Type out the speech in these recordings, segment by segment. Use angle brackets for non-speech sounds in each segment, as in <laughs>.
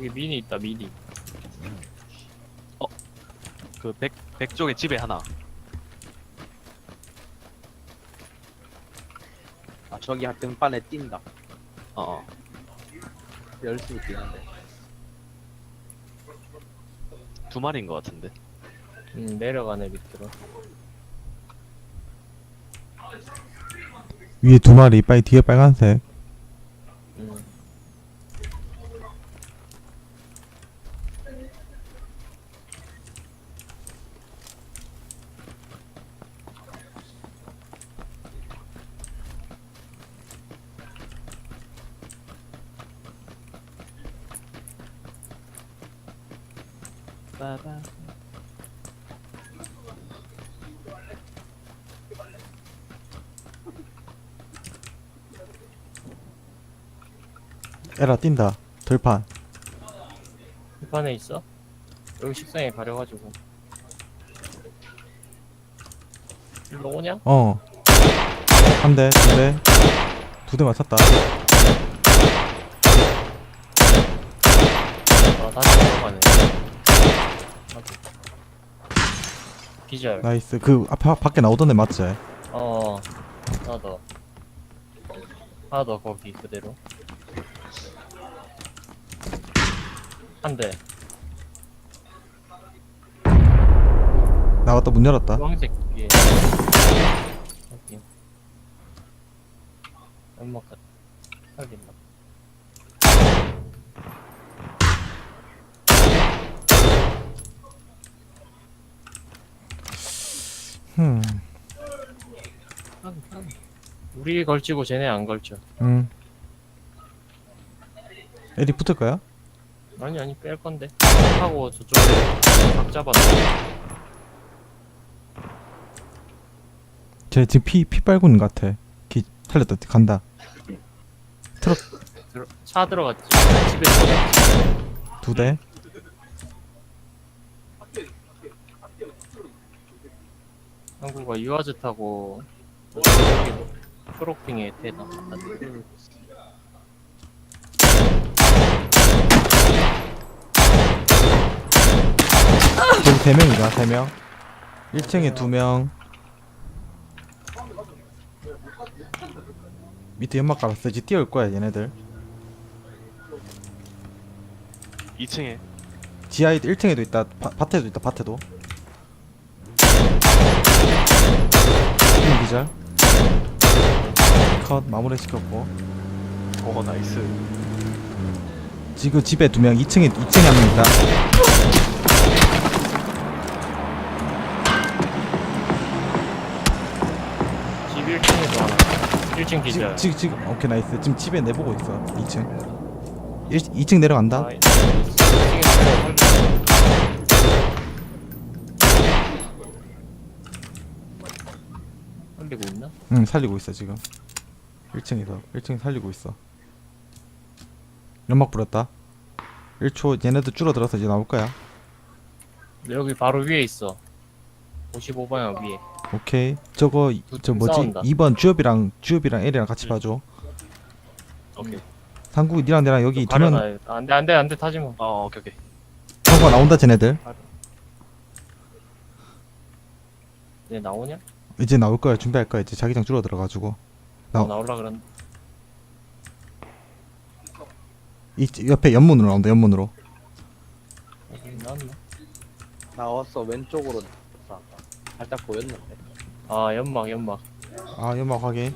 여기 미니 있다 미니 그 백, 백 쪽에 집에 하나. 아 저기 등판에 뛴다 어, 어. 열수 있긴 한데 두 마리인 것 같은데. 음 내려가네 밑으로 위에 두 마리, 빨리 뒤에 빨간색. 음 빠바. 에라 뛴다. 들판. 뒷판에 있어? 여기 식상에 가려가지고 일로 오냐? 어. 한 대, 두 대. 두 대 맞췄다. 아 다시 내려가네 아이고. 기절 나이스. 그 앞에 밖에 나오던 애 맞지? 어 하나 더 하나 더 거기 그대로 한대 나왔다 문 열었다. 주황색 위에 여기 연막 같 살린 다 흠. 우리 걸치고 쟤네 안 걸쳐 음. 에리 붙을 거야? 아니 아니 뺄 건데 하고 저쪽에 각 잡았네 쟤 지금 피, 피 빨고 있는 것 같아. 기, 살렸다. 간다. 들어, 차 들어갔지 집에 들어갔지 두 대. 한국가 유아즈 타고 프로핑에 대다 갖다 대 저기 세 명이다. 세 명. 1층에 두 명. 밑에 연막 깔았어. 이제 뛰어올 거야, 얘네들. 2층에. 지하에 1층에도 있다. 바, 밭에도 있다. 밭에도. 한 기절. 컷 마무리 시켰고. 오, 나이스. 지금 집에 두 명, 2층에 2층에 한 명 있다. 집 1층에도 하나 1층 기절 지금 지금 지금 오케이 나이스. 지금 집에 내 보고 있어. 2층. 1, 2층 내려간다. 아, 2층에 살리고 있나? 응 살리고 있어 지금. 1층에서 1층 살리고 있어. 연막 뿌렸다. 1초 얘네들 줄어들어서 이제 나올 거야. 여기 바로 위에 있어. 55방향 위에. 오케이. 저거 이- 저 뭐지? 싸운다. 2번 주엽이랑 주엽이랑 L이랑 같이 봐줘. 오케이. 상국이 니랑 내랑 여기 두명 가려놔 안돼 안돼 안돼. 타지마. 어, 오케이, 오케이. 상구가 나온다 쟤네들. 얘 나오냐? 이제 나올 거야 준비할 거야. 이제 자기장 줄어들어가지고. 나- 어, 나올라 그런 이 옆에 연문으로 나온다 연문으로. 여기 나왔나? 나왔어 왼쪽으로 나왔다. 살짝 보였는데. 아 연막 연막. 아 연막 확인.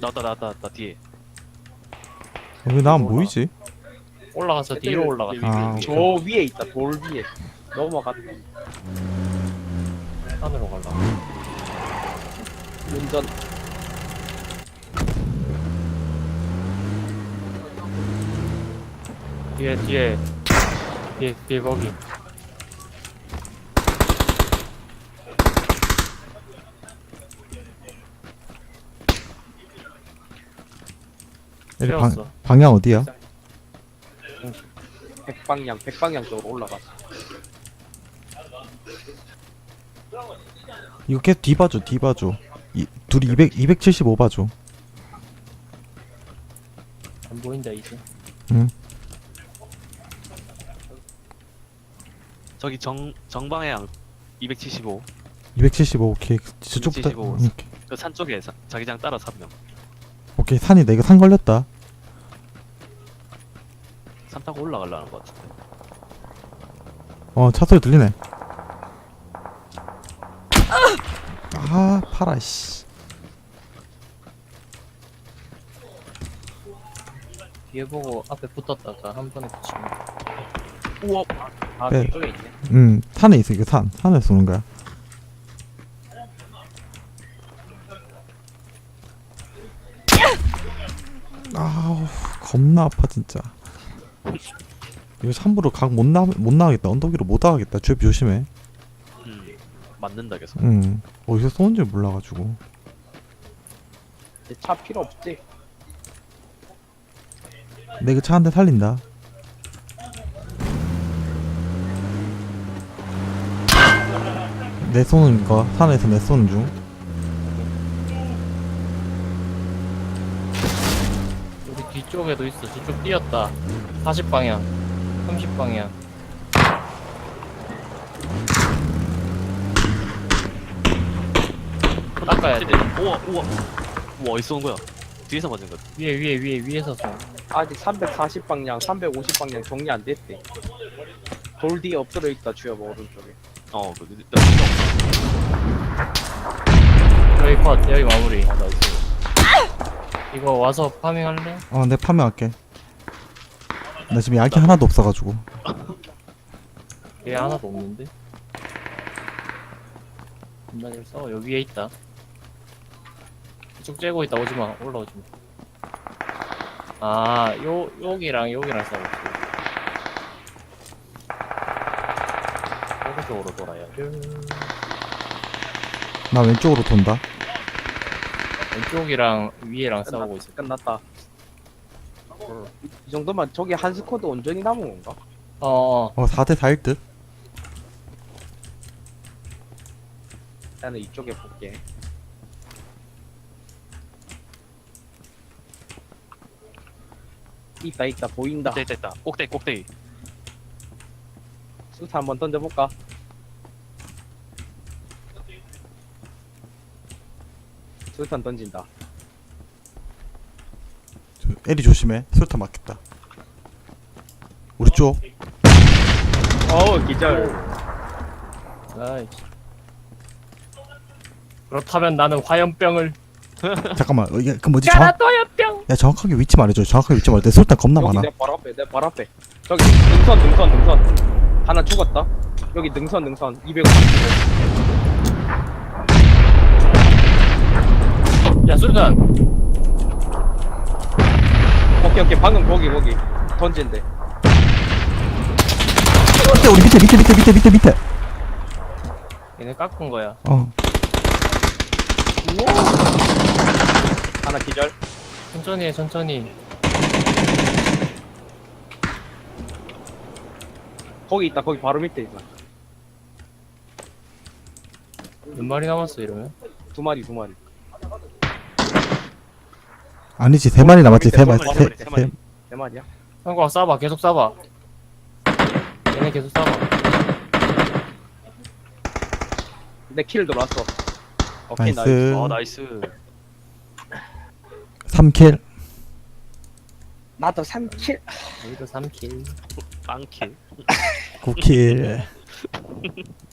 나왔다, 나왔다, 나왔다, 뒤에. 왜나안 보이지? 올라가서 뒤로 올라갔어 아, 저 위에. 위에 있다 돌 위에. 넘어갔다 산으로 갈라 운전. 뒤에 뒤에. 뒤에 뒤에 거기. 얘네 방, 세웠어. 방향 어디야? 백방향 백방향 쪽으로 올라갔어 이거 계속 뒤봐줘 뒤봐줘. 이, 둘이 200, 275 봐줘. 안 보인다 이제. 응. 저기 정 정방향 275. 275 오케이. 저쪽부터 그산 쪽에 사, 자기장 따라 3명. 오케이 산이다 이거 산 걸렸다. 산 타고 올라가려는 것 같은데. 어 차 소리 들리네. 아 파라 씨 뒤에 보고 앞에 붙었다가 한 번에 붙이면 우와. 아 네. 그쪽에 있네 음, 산에 있어, 이거 산. 산에 쏘는 거야. 아우, 겁나 아파, 진짜. <laughs> 이거 함부로 각 못 나, 못 나가겠다. 언덕 위로 못 나가겠다. 주엽 조심해. 음. 맞는다 계속. 음, 어디서 쏘는지 몰라가지고. 차 필요 없지 내가 차한 대 살린다. 내 쏘는 거, 산에서 내 쏘는 중. 우리 뒤쪽에도 있어 저쪽 뛰었다 40방향 30방향 닦아야 돼 우와 우와. 우와 어디서 온 거야? 뒤에서 맞은 것. 위에 위에 위에 위에서 쏘 아직 340방향 350방향 정리 안 됐대 돌 뒤에 엎드려 있다 주엽 오른쪽에 어. 그, 그, 여기 컷 여기 마무리 어, 나이스. 이거 와서 파밍할래? 어, 내 파밍할게. 나 지금 약이 하나도 없어가지고. 얘 하나도 없는데 겁나 잘 싸워 여기 위에 있다 쭉 째고 있다. 오지마. 올라오지마. 아 요, 여기랑 여기랑 싸우고 있어. 오른쪽으로 돌아야 돼. 나 왼쪽으로 돈다. 왼쪽이랑 위에랑 싸우고 있어. 끝났다. 이 정도면 저기 한 스쿼드 온전히 남은 건가? 어어. 어, 4대 4일 듯. 나는 이쪽에 볼게 있다 있다 보인다 있다 있다 있다. 꼭대기 꼭대기. 수트 한번 던져볼까? 수탄 던진다 저, 에리 조심해. 수류탄 맞겠다. 우리 쪽. 어우 기절 나이스 그렇다면 나는 화염병을 잠깐만. 어, 이게 그 뭐지? 정, 까라또 화염병 야 정확하게 위치 말해줘. 정확하게 위치 말해. 내 수류탄 겁나 여기 많아. 내 바로 앞에 내 바로 앞에. 저기 능선 능선 능선. 하나 죽었다. 여기 능선 능선. 255야 수류탄. 오케이 오케이. 방금 거기 거기. 던진대. 밑에 우리 밑에 밑에 밑에 밑에 밑에 밑에. 얘네 깎은 거야. 어. 하나 기절 천천히 해 천천히. 거기 있다 거기 바로 밑에 있다. 몇 마리 남았어 이러면? 두 마리 두 마리. 아니지 세 마리 남았지 세 마리. 세 세, 마리, 세 네 마리야? 형과 쏴봐 계속 쏴봐. 얘네 계속 쏴봐. 내 킬 들어왔어 오케이 나이스, 나이스. 어 나이스. 3킬. 나도 3킬 여기도 3킬 빵킬. 9킬. <laughs>